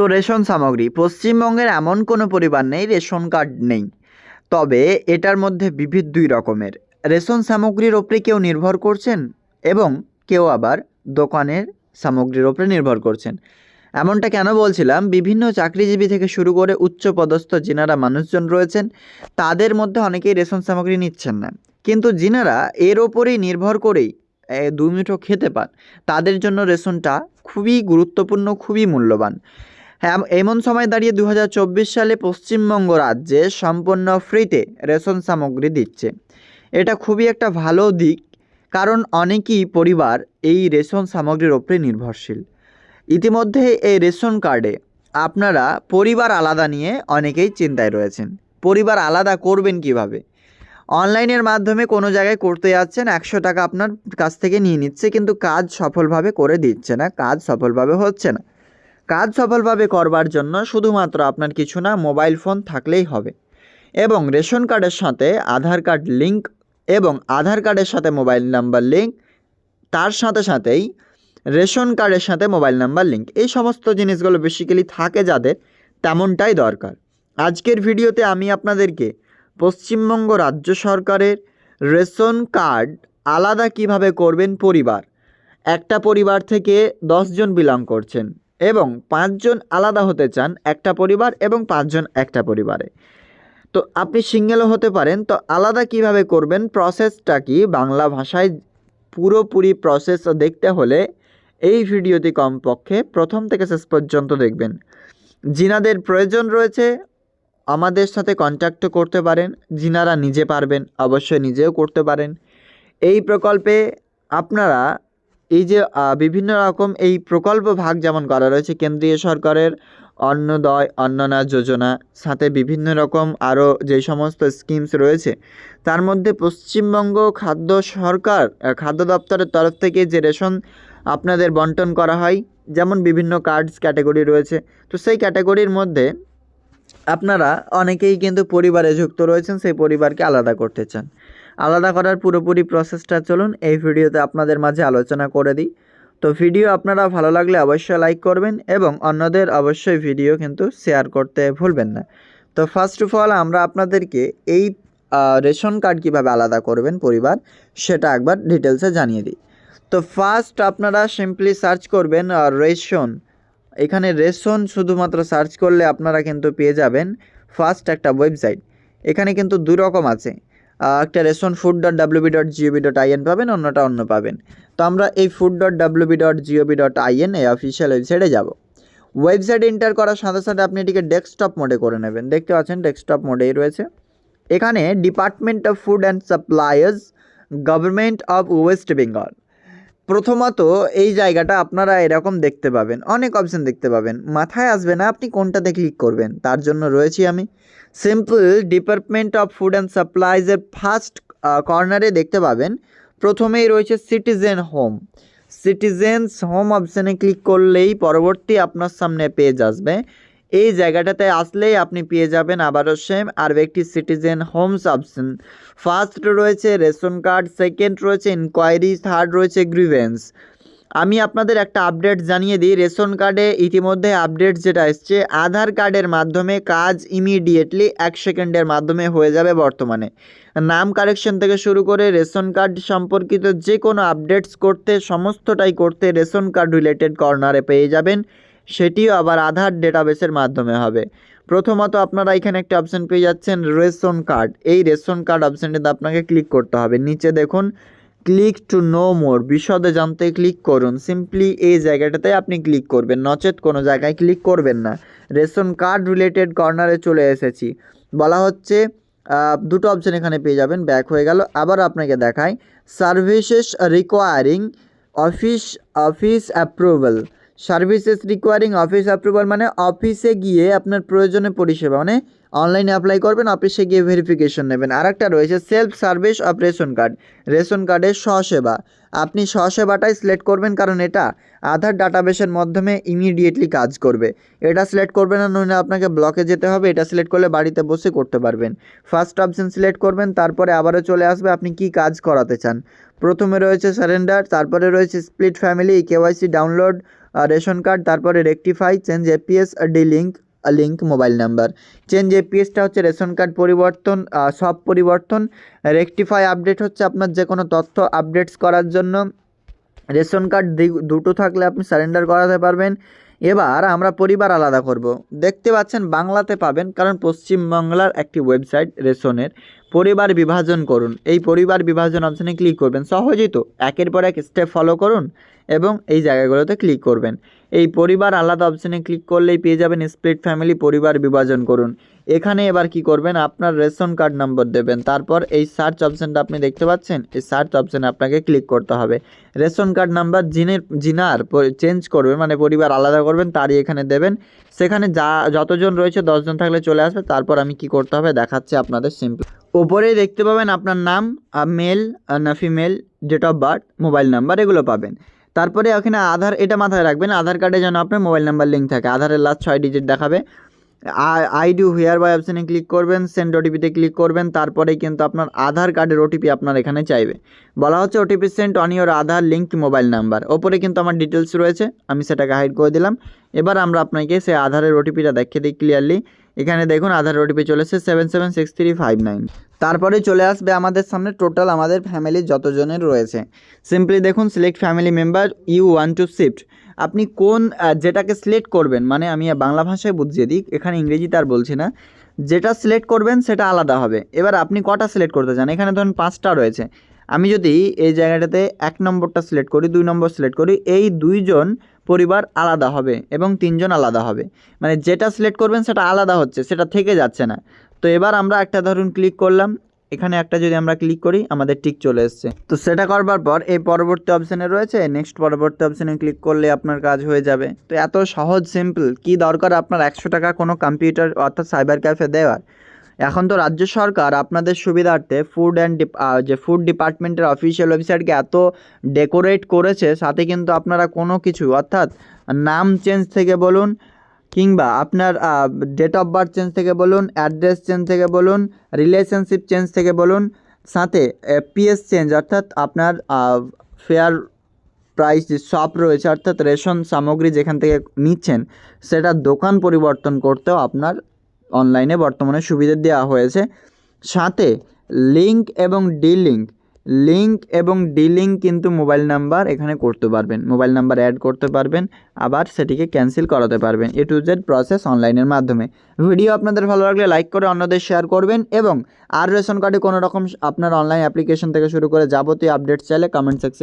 তো রেশন সামগ্রী। পশ্চিমবঙ্গের এমন কোনো পরিবার নেই, রেশন কার্ড নেই। তবে এটার মধ্যে বিবিধ দুই রকমের। রেশন সামগ্রীর ওপরে কেউ নির্ভর করছেন এবং কেউ আবার দোকানের সামগ্রীর ওপরে নির্ভর করছেন। এমনটা কেন বলছিলাম? বিভিন্ন চাকরিজীবী থেকে শুরু করে উচ্চপদস্থ যিনারা মানুষজন রয়েছেন, তাদের মধ্যে অনেকেই রেশন সামগ্রী নিচ্ছেন না। কিন্তু যিনারা এর ওপরেই নির্ভর করেই দু মুঠো খেতে পান, তাদের জন্য রেশনটা খুবই গুরুত্বপূর্ণ, খুবই মূল্যবান। হ্যাঁ এমন সময় দাঁড়িয়ে দু হাজার চব্বিশ সালে পশ্চিমবঙ্গ রাজ্যে সম্পূর্ণ ফ্রিতে রেশন সামগ্রী দিচ্ছে। এটা খুবই একটা ভালো দিক, কারণ অনেকই পরিবার এই রেশন সামগ্রীর ওপরে নির্ভরশীল। ইতিমধ্যে এই রেশন কার্ডে আপনারা পরিবার আলাদা নিয়ে অনেকেই চিন্তায় রয়েছেন। পরিবার আলাদা করবেন কীভাবে? অনলাইনের মাধ্যমে কোনো জায়গায় করতে যাচ্ছেন, একশো টাকা আপনার কাছ থেকে নিয়ে নিচ্ছে, কিন্তু কাজ সফলভাবে করে দিচ্ছে না, কাজ সফলভাবে হচ্ছে না। কাজ সফলভাবে করবার জন্য শুধুমাত্র আপনার কিছু না, মোবাইল ফোন থাকলেই হবে। এবং রেশন কার্ডের সাথে আধার কার্ড লিঙ্ক এবং আধার কার্ডের সাথে মোবাইল নাম্বার লিঙ্ক তার সাথে সাথেই রেশন কার্ডের সাথে মোবাইল নাম্বার লিঙ্ক এই সমস্ত জিনিসগুলো বেসিক্যালি থাকে যাদের, তেমনটাই দরকার। আজকের ভিডিওতে আমি আপনাদেরকে পশ্চিমবঙ্গ রাজ্য সরকারের রেশন কার্ড আলাদা কীভাবে করবেন পরিবার, একটা পরিবার থেকে দশজন বিলং করছেন। এবং পাঁচজন আলাদা হতে চান একটা পরিবার এবং পাঁচজন একটা পরিবারে। তো আপনি সিঙ্গেলও হতে পারেন, তো আলাদা কীভাবে করবেন? প্রসেসটা কি? বাংলা ভাষায় পুরোপুরি প্রসেস দেখতে হলে এই ভিডিওটি কমপক্ষে প্রথম থেকে শেষ পর্যন্ত দেখবেন। যিনাদের প্রয়োজন রয়েছে, আমাদের সাথে কন্ট্যাক্টও করতে পারেন যিনারা নিজে পারবেন, অবশ্যই নিজেও করতে পারেন। এই প্রকল্পে আপনারা এই যে বিভিন্ন রকম এই প্রকল্প ভাগ যেমন করা রয়েছে, কেন্দ্রীয় সরকারের অন্নদয়, অন্ননা যোজনা, সাথে বিভিন্ন রকম আরও যে সমস্ত স্কিমস রয়েছে, তার মধ্যে পশ্চিমবঙ্গ খাদ্য সরকার খাদ্য দপ্তরের তরফ থেকে যে রেশন আপনাদের বন্টন করা হয়, যেমন বিভিন্ন কার্ডস ক্যাটাগরি রয়েছে, তো সেই ক্যাটাগরির মধ্যে আপনারা অনেকেই কিন্তু পরিবারে যুক্ত রয়েছেন, সেই পরিবারকে আলাদা করতে চান। আলাদা করার পুরোপুরি প্রসেসটা চলুন, এই ভিডিওতে আপনাদের মাঝে আলোচনা করে দিই। তো ভিডিও আপনারা ভালো লাগলে অবশ্যই লাইক করবেন এবং অন্যদের অবশ্যই ভিডিও কিন্তু শেয়ার করতে ভুলবেন না। তো ফার্স্ট অফ অল আমরা আপনাদেরকে এই রেশন কার্ড কীভাবে আলাদা করবেন পরিবার, সেটা একবার ডিটেলসে জানিয়ে দিই। তো ফার্স্ট আপনারা সিম্পলি সার্চ করবেন রেশন। এখানে রেশন শুধুমাত্র সার্চ করলে আপনারা কিন্তু পেয়ে যাবেন ফার্স্ট একটা ওয়েবসাইট এখানে কিন্তু দু রকম আছে। একটা ration food dot WB dot GOB dot IN পাবেন, অন্যটা অন্য পাবেন। তো আমরা এই food dot WB dot GOB dot IN এই অফিসিয়াল ওয়েবসাইটে যাব। ওয়েবসাইট এন্টার করার সাথে সাথে আপনি এটিকে ডেস্কটপ মোডে করে নেবেন। দেখতে পাচ্ছেন ডেস্কটপ মোডেই রয়েছে। এখানে department of food and suppliers government of West Bengal প্রথমত এই জায়গাটা আপনারা এরকম দেখতে পাবেন, অনেক অপশন দেখতে পাবেন। মাথায় আসবে না আপনি কোনটাতে ক্লিক করবেন, তার জন্য রয়েছি আমি। Simple department of food and সাপ্লাইজের first কর্নারে দেখতে পাবেন। প্রথমেই রয়েছে সিটিজেন হোম সিটিজেন্স হোম অপশানে ক্লিক করলেই পরবর্তী আপনার সামনে পেজ আসবে। এই জায়গাটাতে আসলেই আপনি পেয়ে যাবেন আবারও সেম আর একটি সিটিজেন হোমস অপশন ফার্স্ট রয়েছে রেশন কার্ড সেকেন্ড রয়েছে ইনকোয়ারি থার্ড রয়েছে গ্রিভেন্স আমি আপনাদের একটা আপডেট জানিয়ে দিই, রেশন কার্ডে ইতিমধ্যে আপডেট যেটা এসছে, আধার কার্ডের মাধ্যমে কাজ ইমিডিয়েটলি এক সেকেন্ডের মাধ্যমে হয়ে যাবে বর্তমানে। নাম কারেকশন থেকে শুরু করে রেশন কার্ড সম্পর্কিত যে কোনো আপডেটস করতে, সমস্তটাই করতে রেশন কার্ড রিলেটেড কর্নারে পেয়ে যাবেন। সেটিও আবার আধার ডেটাবেসের মাধ্যমে হবে। প্রথমত আপনারা এখানে একটা অপশন পেয়ে যাচ্ছেন রেশন কার্ড। এই রেশন কার্ড অপশানটিতে আপনাকে ক্লিক করতে হবে। নিচে দেখুন ক্লিক টু নো মোর বিশদে জানতে ক্লিক করুন। সিম্পলি এই জায়গাটাতে আপনি ক্লিক করবেন। নচেত কোনো জায়গায় ক্লিক করবেন না। রেশন কার্ড রিলেটেড কর্নারে চলে এসেছি। বলা হচ্ছে দুটো অপশন এখানে পেয়ে যাবেন। ব্যাক হয়ে গেল। আবার আপনাকে দেখায় services requiring office office approval services requiring, office approval মানে অফিসে গিয়ে আপনার প্রয়োজনে পরিষেবা মানে অনলাইনে অ্যাপ্লাই করবেন, অফিসে গিয়ে ভেরিফিকেশন নেবেন। আর একটা রয়েছে self service of ration card ration কার্ডের স্বসেবা। আপনি স্বসেবাটাই সিলেক্ট করবেন কারণ এটা আধার ডাটাবেসের মাধ্যমে ইমিডিয়েটলি কাজ করবে। এটা সিলেক্ট করবেন না, নইলে আপনাকে ব্লকে যেতে হবে। এটা সিলেক্ট করলে বাড়িতে বসে করতে পারবেন। ফার্স্ট অপশন সিলেক্ট করবেন, তারপরে আবারও চলে আসবে। আপনি কি কাজ করাতে চান? প্রথমে রয়েছে সারেন্ডার তারপরে রয়েছে split family KYC download ration card, তারপরে rectify change APS delink link mobile number change এপিএসটা হচ্ছে রেশন কার্ড পরিবর্তন সব পরিবর্তন। রেকটিফাই আপডেট হচ্ছে আপনার যে কোনো তথ্য আপডেটস করার জন্য। রেশন কার্ড দুটো থাকলে আপনি সারেন্ডার করাতে পারবেন। এবার আমরা পরিবার আলাদা করব। দেখতে পাচ্ছেন, বাংলাতে পাবেন, কারণ পশ্চিমবাংলার একটি ওয়েবসাইট রেশনের পরিবার বিভাজন করুন। এই পরিবার বিভাজন অপশানে ক্লিক করবেন, সহজেই তো। একের পর এক স্টেপ ফলো করুন এবং এই জায়গাগুলোতে ক্লিক করবেন। এই পরিবার আলাদা অপশানে ক্লিক করলেই পেয়ে যাবেন স্প্লিট ফ্যামিলি পরিবার বিভাজন করুন। এখানে এবার কি করবেন, আপনার রেশন কার্ড নম্বর দেবেন। তারপর এই সার্চ অপশানটা আপনি দেখতে পাচ্ছেন, এই সার্চ অপশানে আপনাকে ক্লিক করতে হবে। রেশন কার্ড নাম্বার যিনের যিনার চেঞ্জ করবেন মানে পরিবার আলাদা করবেন তারই এখানে দেবেন। সেখানে যা, যতজন রয়েছে দশজন থাকলে চলে আসবে। তারপর আমি কি করতে হবে দেখাচ্ছি আপনাদের সিম্পল ওপরেই দেখতে পাবেন আপনার নাম মেল না female date of birth mobile number এগুলো পাবেন। তারপরে এখানে আধার, এটা মাথায় রাখবেন, আধার কার্ডে যেন আপনার মোবাইল নাম্বার লিঙ্ক থাকে। আধারের লাস্ট ছয় ডিজিট দেখাবে। আই ডু হেয়ার বাই অপশানে ক্লিক করবেন সেন্ড ওটিপিতে ক্লিক করবেন, তারপরেই কিন্তু আপনার আধার কার্ডের ওটিপি আপনার এখানে চাইবে। বলা হচ্ছে OTP sent on your Aadhaar link mobile number ওপরে কিন্তু আমার ডিটেলস রয়েছে, আমি সেটাকে হাইড করে দিলাম। এবার আমরা আপনাকে সেই আধারের ওটিপিটা দেখিয়ে দিই ক্লিয়ারলি এখানে দেখুন আধার ওটিপি চলেছে seven seven six three five nine তারপরে চলে আসবে আমাদের সামনে টোটাল আমাদের ফ্যামিলি যতজনের রয়েছে। সিম্পলি দেখুন select family member you want to shift আপনি কোন যেটাকে সিলেক্ট করবেন মানে আমি বাংলা ভাষায় বুঝিয়ে দিই, এখানে ইংরেজিতে আর বলছি না। যেটা সিলেক্ট করবেন, সেটা আলাদা হবে। এবার আপনি কটা সিলেক্ট করতে চান? এখানে ধরুন পাঁচটা রয়েছে। আমি যদি এই জায়গাটাতে এক নম্বরটা সিলেক্ট করি, দুই নম্বর সিলেক্ট করি, এই দুইজন পরিবার আলাদা হবে এবং তিনজন আলাদা হবে। মানে যেটা সিলেক্ট করবেন সেটা আলাদা হচ্ছে, সেটা থেকে যাচ্ছে না। তো এবার আমরা একটা ধরুন ক্লিক করলাম, এখানে একটা যদি আমরা ক্লিক করি, আমাদের টিক চলে এসছে। তো সেটা করবার পর এই পরবর্তী অপশানে রয়েছে নেক্সট পরবর্তী অপশানে ক্লিক করলে আপনার কাজ হয়ে যাবে। তো এত সহজ সিম্পল কি দরকার আপনার একশো টাকা কোনো কম্পিউটার অর্থাৎ সাইবার ক্যাফে দেওয়ার? এখন তো রাজ্য সরকার আপনাদের সুবিধার্থে ফুড অ্যান্ড যে ফুড ডিপার্টমেন্টের অফিসিয়াল ওয়েবসাইটকে এত ডেকোরেট করেছে, সাথে কিন্তু আপনারা কোনো কিছু, অর্থাৎ নাম চেঞ্জ থেকে বলুন কিংবা আপনার ডেট অফ বার্থ চেঞ্জ থেকে বলুন অ্যাড্রেস চেঞ্জ থেকে বলুন রিলেশনশিপ চেঞ্জ থেকে বলুন, সাথে পিএস চেঞ্জ অর্থাৎ আপনার ফেয়ার প্রাইস যে শপ রয়েছে, অর্থাৎ রেশন সামগ্রী যেখান থেকে নিচ্ছেন, সেটা দোকান পরিবর্তন করতেও আপনার অনলাইনে বর্তমানে সুবিধা দেওয়া হয়েছে। সাথে লিঙ্ক এবং ডি লিঙ্ক লিঙ্ক এবং ডি লিঙ্ক কিন্তু মোবাইল নাম্বার এখানে করতে পারবেন। মোবাইল নাম্বার অ্যাড করতে পারবেন, আবার সেটিকে ক্যান্সেল করাতে পারবেন। এ টু জেড প্রসেস অনলাইনের মাধ্যমে। ভিডিও আপনাদের ভালো লাগলে লাইক করে অন্যদের শেয়ার করবেন এবং আর রেশন কার্ডে কোনো রকম আপনার অনলাইন অ্যাপ্লিকেশন থেকে শুরু করে যাবতীয় আপডেট চাইলে কমেন্ট সেকশনে